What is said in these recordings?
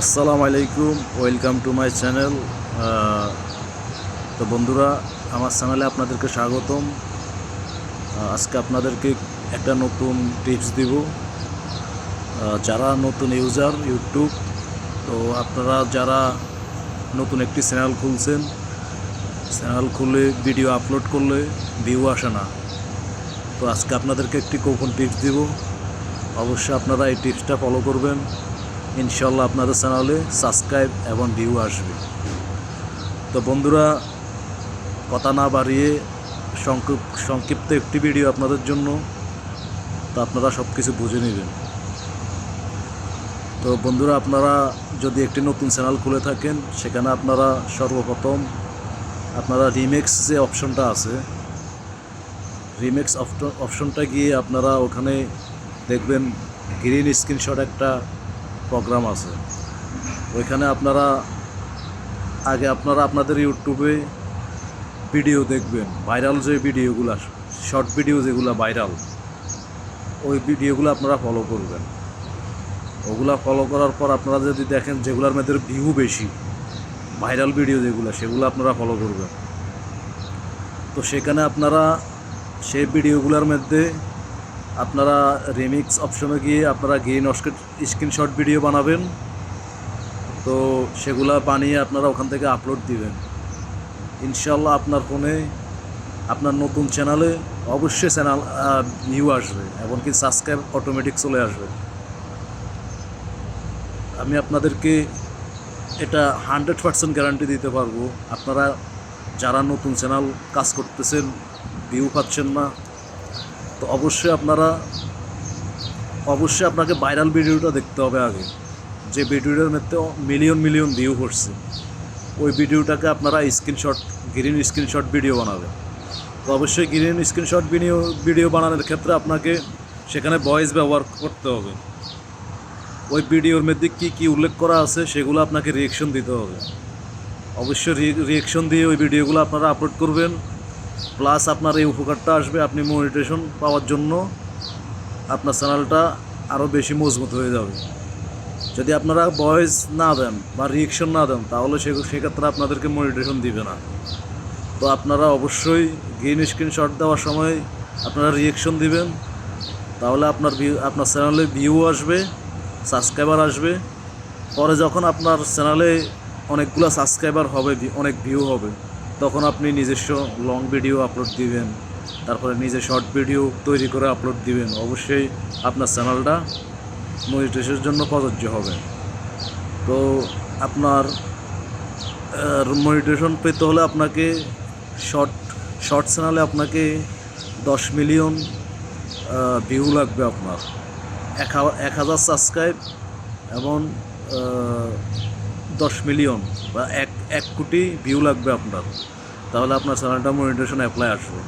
আসসালামু আলাইকুম, welcome to my channel. তো বন্ধুরা, আমার চ্যানেলে আপনাদেরকে স্বাগতম। আজকে আপনাদেরকে একটা নতুন টিপস দিব। যারা নতুন ইউজার, ইউটিউব, তো আপনারা যারা নতুন একটি চ্যানেল খুলছেন, চ্যানেল খুলে ভিডিও আপলোড করলে ভিউ আসে না। তো আজকে আপনাদেরকে একটি কোপন টিপস দিব। অবশ্যই আপনারা এই টিপসটা ফলো করবেন। ইনশাল্লাহ আপনাদের চ্যানেলে সাবস্ক্রাইব এবং ভিউ আসবে। তো বন্ধুরা, কথা না বাড়িয়ে সংক্ষিপ্ত একটি ভিডিও আপনাদের জন্য। তো আপনারা সব কিছু বুঝে নেবেন। তো বন্ধুরা, আপনারা যদি একটি নতুন চ্যানেল খুলে থাকেন, সেখানে আপনারা সর্বপ্রথম আপনারা রিমেক্স যে অপশনটা আছে, রিমেক্স অপশনটা গিয়ে আপনারা ওখানে দেখবেন, গ্রিন স্ক্রিনশট একটা প্রোগ্রাম আছে। ওইখানে আপনারা আগে আপনারা আপনাদের ইউটিউবে ভিডিও দেখবেন, ভাইরাল যে ভিডিওগুলো, শর্ট ভিডিও যেগুলো ভাইরাল, ওই ভিডিওগুলো আপনারা ফলো করবেন। ওগুলা ফলো করার পর আপনারা যদি দেখেন যেগুলোর মধ্যে ভিউ বেশি, ভাইরাল ভিডিও যেগুলো, সেগুলো আপনারা ফলো করবেন। তো সেখানে আপনারা সেই ভিডিওগুলোর মধ্যে আপনারা রিমিক্স অপশনে গিয়ে আপনারা গ্রিন স্ক্রিনশট ভিডিও বানাবেন। তো সেগুলা বানিয়ে আপনারা ওখান থেকে আপলোড দিবেন। ইনশাল্লাহ আপনার ফোনে, আপনার নতুন চ্যানেলে অবশ্যই চ্যানেল ভিউ আসবে এমনকি সাবস্ক্রাইব অটোমেটিক চলে আসবে। আমি আপনাদেরকে এটা হান্ড্রেড পার্সেন্ট গ্যারান্টি দিতে পারব। আপনারা যারা নতুন চ্যানেল কাজ করতেছেন ভিউ পাচ্ছেন না তো অবশ্যই আপনারা, অবশ্যই আপনাকে ভাইরাল ভিডিওটা দেখতে হবে আগে। যে ভিডিওটার মধ্যে মিলিয়ন মিলিয়ন ভিউ করছে ওই ভিডিওটাকে আপনারা স্ক্রিনশট গ্রিন স্ক্রিনশট ভিডিও বানাবেন। তো অবশ্যই গ্রিন স্ক্রিনশট ভিডিও ভিডিও বানানোর ক্ষেত্রে আপনাকে সেখানে ভয়েস ব্যবহার করতে হবে। ওই ভিডিওর মধ্যে কী কী উল্লেখ করা আছে সেগুলো আপনাকে রিয়েকশন দিতে হবে। অবশ্যই রিয়েকশন দিয়ে ওই ভিডিওগুলো আপনারা আপলোড করবেন। প্লাস আপনার এই উপকারটা আসবে, আপনি মনিটেশন পাওয়ার জন্য আপনার চ্যানেলটা আরও বেশি মজবুত হয়ে যাবে। যদি আপনারা ভয়েস না দেন বা রিয়েকশন না দেন, তাহলে সেক্ষেত্রে আপনাদেরকে মনিটেশন দিবে না। তো আপনারা অবশ্যই গ্রিন স্ক্রিনশট দেওয়ার সময় আপনারা রিয়েকশন দিবেন। তাহলে আপনার আপনার চ্যানেলে ভিউ আসবে সাবস্ক্রাইবার আসবে। পরে যখন আপনার চ্যানেলে অনেকগুলো সাবস্ক্রাইবার হবে, অনেক ভিউ হবে। তখন আপনি নিজস্ব লং ভিডিও আপলোড দিবেন, তারপরে নিজে শর্ট ভিডিও তৈরি করে আপলোড দিবেন। অবশ্যই আপনার চ্যানেলটা মনিটেশনের জন্য প্রযোজ্য হবে। তো আপনার মনিটেশন পেতে হলে আপনাকে শর্ট শর্ট চ্যানেলে আপনাকে দশ মিলিয়ন ভিউ লাগবে আপনার। এক হাজার সাবস্ক্রাইব এবং দশ মিলিয়ন বা এক এক কোটি ভিউ লাগবে আপনার। তাহলে আপনার চ্যানেলটা মনিটেশন অ্যাপ্লাই আসবে।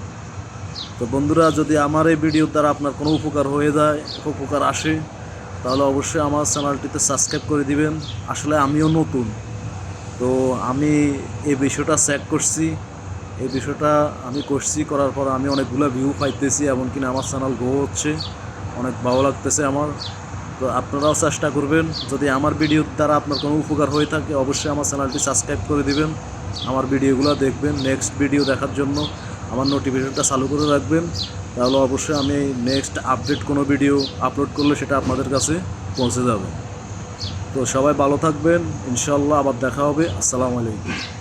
তো বন্ধুরা, যদি আমার এই ভিডিওর দ্বারা আপনার কোনো উপকার হয়ে যায়, উপকার আসে, তাহলে অবশ্যই আমার চ্যানেলটিতে সাবস্ক্রাইব করে দিবেন। আসলে আমিও নতুন। তো আমি এই বিষয়টা চেক করছি। এই বিষয়টা আমি করছি, করার পর আমি অনেকগুলো ভিউ পাইতেছি, এমনকি আমার চ্যানেল গ্রো হচ্ছে। অনেক ভালো লাগতেছে আমার। তো আপনারাও চেষ্টা করবেন। যদি আমার ভিডিওর দ্বারা আপনার কোনো উপকার হয়ে থাকে, অবশ্যই আমার চ্যানেলটি সাবস্ক্রাইব করে দিবেন। আমার ভিডিওগুলো দেখবেন নেক্সট ভিডিও দেখার জন্য। আমার নোটিফিকেশনটা চালু করে রাখবেন। তাহলে অবশ্যই আমি নেক্সট আপডেট কোনো ভিডিও আপলোড করলে সেটা আপনাদের কাছে পৌঁছে যাবে। তো সবাই ভালো থাকবেন। ইনশাল্লাহ আবার দেখা হবে। আসসালামু আলাইকুম।